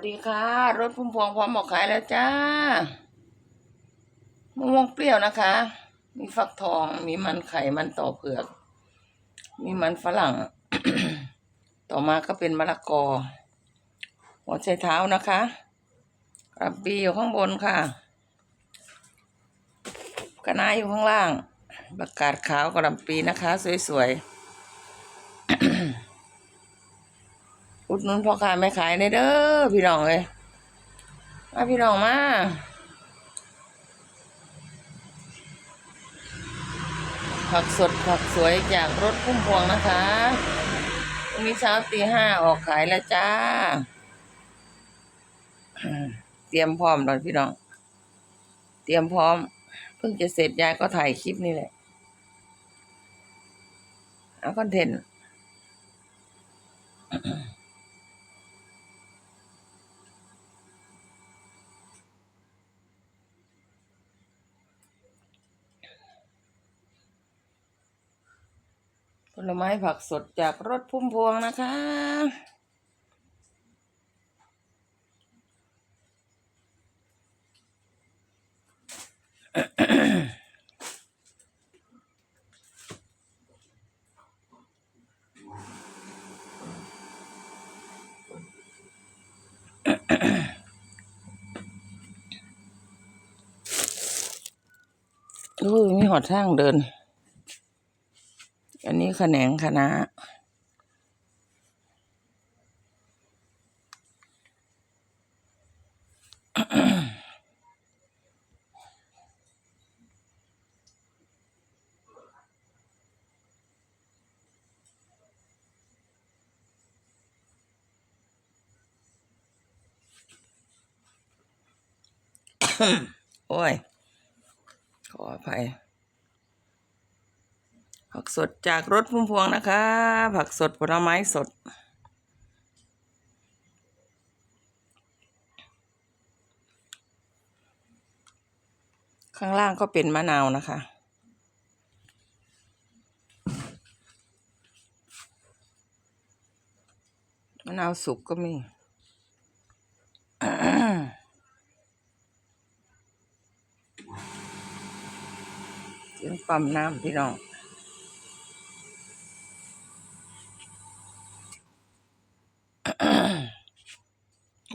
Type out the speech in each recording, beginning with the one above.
วัสดีค่ะ รถพุ่มพวงพร้อมออกขายแล้วจ้ามะม่วงเปรี้ยวนะคะ มีฟักทอง มีมันไข่ มันต่อเผือก มีมันฝรั่ง ต่อมาก็เป็นมะละกอ หัวไชเท้านะคะกระปีอยู่ข้างบนค่ะกระนาอยู่ข้างล่าง ประกาศขาวกระลำปีนะคะ สวยๆ อุดหนุนพ่อค้าแม่ขายในเด้อพี่น้องเลยมาพี่น้องมาผักสดผักสวยจากรถพุ่มพวงนะคะพรุ่งนี้เช้าตีห้าออกขายแล้วจ้า เตรียมพร้อมแล้วพี่น้อง เตรียมพร้อม เพิ่งจะเสร็จยายก็ถ่ายคลิปนี่แหละเอาคอนเทนต์ ผลไม้ผักสดจากรถพุ่มพวงนะคะ โอ้ยมีหอดทางเดิน อันนี้แขนงคณะโอ้ย ขออภัย ผักสดจากรถพุ่มพวงนะคะ ผักสดผลไม้สด ข้างล่างก็เป็นมะนาวนะคะมะนาวสุกก็มีเสียงปั๊มน้ำพี่น้อง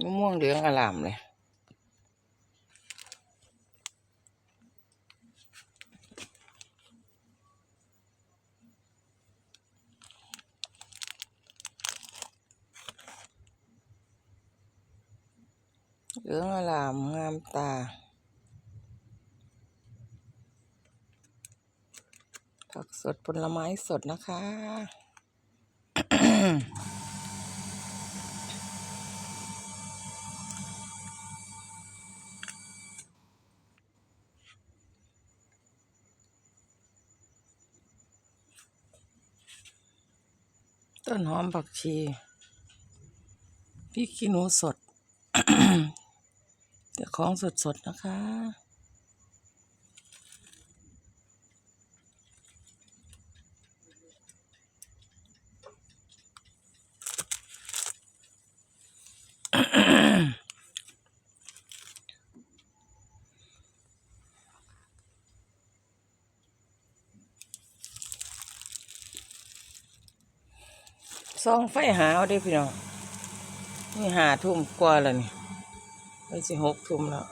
มะม่วงเหลืองอลามเลยเหลืองอลามงามตาผักสดผลไม้สดนะคะ ต้นหอมผักชีพริกขี้หนูสดแต่ของสดๆนะคะ ซองไฟหาเอาได้พี่น้องนี่หาทุ่มกว่าแล้วนี่ไปสิหกทุ่มแล้ว